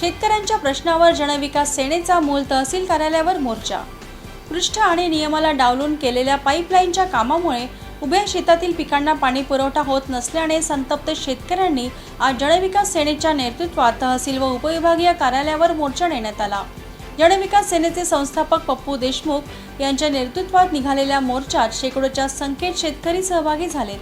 शेतकऱ्यांच्या प्रश्नावर जनविकास सेनेचा मूल तहसील कार्यालयावर मोर्चा. पृष्ठ आणि नियमाला डावलून केलेल्या पाईपलाईनच्या कामामुळे उभ्या शेतातील पिकांना पाणी पुरवठा होत नसल्याने संतप्त शेतकऱ्यांनी आज जनविकास सेनेच्या नेतृत्वात तहसील व उपविभागीय कार्यालयावर मोर्चा नेण्यात आला. जनविकास सेनेचे संस्थापक पप्पू देशमुख यांच्या नेतृत्वात निघालेल्या मोर्चात शेकडोच्या संख्येत शेतकरी सहभागी झालेत.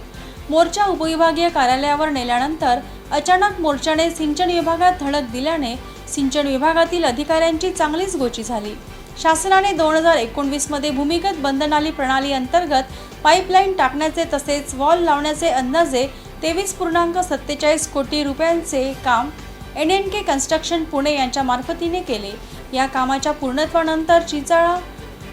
मोर्चा उपविभागीय कार्यालयावर नेल्यानंतर अचानक मोर्चाने सिंचन विभागात धडक दिल्याने सिंचन विभागातील अधिकाऱ्यांची चांगलीच गोची झाली. शासनाने दोन हजार एकोणवीसमध्ये भूमिगत बंधनाली प्रणाली अंतर्गत पाईपलाईन टाकण्याचे तसेच वॉल लावण्याचे अंदाजे तेवीस पूर्णांक सत्तेचाळीस कोटी रुपयांचे काम N N K construction Pune यांच्या मार्फतीने केले. या कामाच्या पूर्णत्वानंतर चिचाळा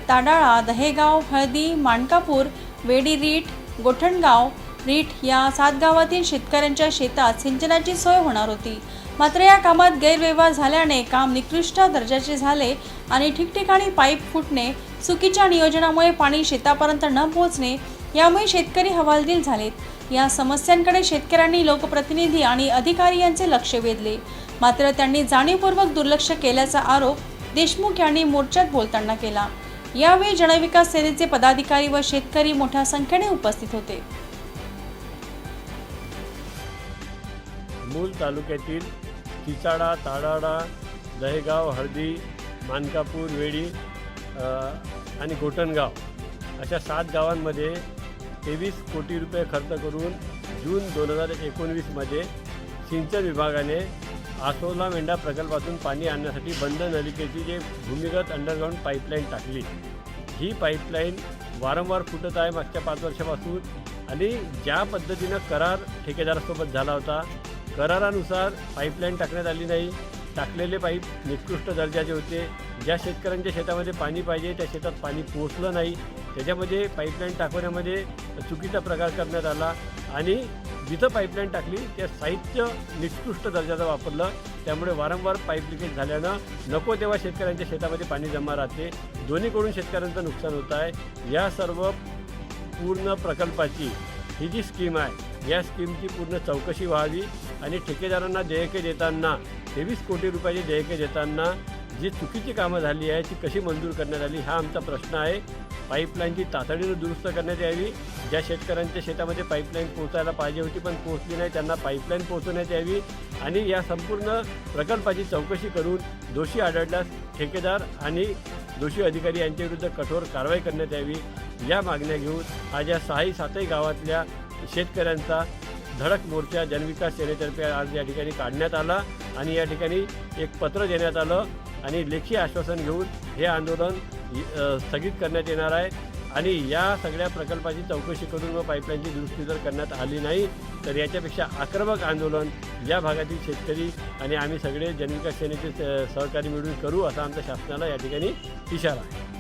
ताडाळा दहेगाव हळदी माणकापूर वेडीरीट गोठणगाव रीठ या सात गावातील शेतकऱ्यांच्या शेतात सिंचनाची सोय होणार होती. मात्र या कामात गैरव्यवहार झाल्याने काम निकृष्ट दर्जाचे झाले आणि ठिकठिकाणी पाईप फुटणे चुकीच्या नियोजनामुळे पाणी शेतापर्यंत न पोहोचणे यामुळे शेतकरी हवालदिल झालेत. या समस्यांकडे शेतकऱ्यांनी लोकप्रतिनिधी आणि अधिकारी यांचे लक्ष वेधले. मात्र त्यांनी जाणीवपूर्वक दुर्लक्ष केल्याचा आरोप देशमुख यांनी मोर्चात बोलताना केला. यावेळी जनविकास सेनेचे पदाधिकारी व शेतकरी मोठ्या संख्येने उपस्थित होते. मूल तालुक्यातील चिचाडा ताडाडा दहेगाव हळदी मानकापूर वेडी आणि गोटणगाव अशा सात गावांमध्ये तेवीस कोटी रुपये खर्च करून जून दोन हजार एकोणवीसमध्ये सिंचन विभागाने आसोला मेंढा प्रकल्पातून पाणी आणण्यासाठी बंद नलिकेची जे भूमिगत अंडरग्राऊंड पाईपलाईन टाकली ही पाईपलाईन वारंवार फुटत आहे मागच्या पाच वर्षापासून आणि ज्या पद्धतीनं करार ठेकेदारासोबत झाला होता करारानुसार पाईपलाईन टाकण्यात आली नाही. टाकलेले पाईप निकृष्ट दर्जाचे होते. ज्या शेतकऱ्यांच्या शेतामध्ये पाणी पाहिजे त्या शेतात पाणी पोचलं नाही. त्याच्यामध्ये पाईपलाईन टाकवण्यामध्ये चुकीचा प्रकार करण्यात आला आणि जिथं पाईपलाईन टाकली त्या साहित्य निकृष्ट दर्जाचं वापरलं. त्यामुळे वारंवार पाईप लिकेज झाल्यानं नको तेव्हा शेतकऱ्यांच्या शेतामध्ये पाणी जमा राहते. दोन्हीकडून शेतकऱ्यांचं नुकसान होत आहे. या सर्व पूर्ण प्रकल्पाची ही जी स्कीम आहे या स्कीमची पूर्ण चौकशी व्हावी. आणि ठेकेदारांना देयके देताना तेवीस कोटी रुपयाची देयके देताना जी चुकीची कामं झाली आहे ती कशी मंजूर करण्यात आली हा आमचा प्रश्न आहे. पाईपलाईनची तातडीनं दुरुस्त करण्यात यावी. ज्या शेतकऱ्यांच्या शेतामध्ये पाईपलाईन पोहोचायला पाहिजे होती पण पोहोचली नाही त्यांना पाईपलाईन पोहोचवण्यात यावी. आणि या संपूर्ण प्रकल्पाची चौकशी करून दोषी आढळल्यास ठेकेदार आणि दोषी अधिकारी यांच्याविरुद्ध कठोर कारवाई करण्यात यावी. या मागण्या घेऊन आज या सहाही सातही गावातल्या शेतकऱ्यांचा धडक मोर्चा जनविकास सेनेतर्फे आज या ठिकाणी काढण्यात आला आणि या ठिकाणी एक पत्र देण्यात आलं आणि लेखी आश्वासन घेऊन हे आंदोलन स्थगित करण्यात येणार आहे. आणि या सगळ्या प्रकल्पाची चौकशी करून व पाईपलाईनची दुरुस्ती जर करण्यात आली नाही तर याच्यापेक्षा आक्रमक आंदोलन या भागातील शेतकरी आणि आम्ही सगळे जनविकास सेनेचे सहकारी मिळून करू असा आमच्या शासनाला या ठिकाणी इशारा आहे.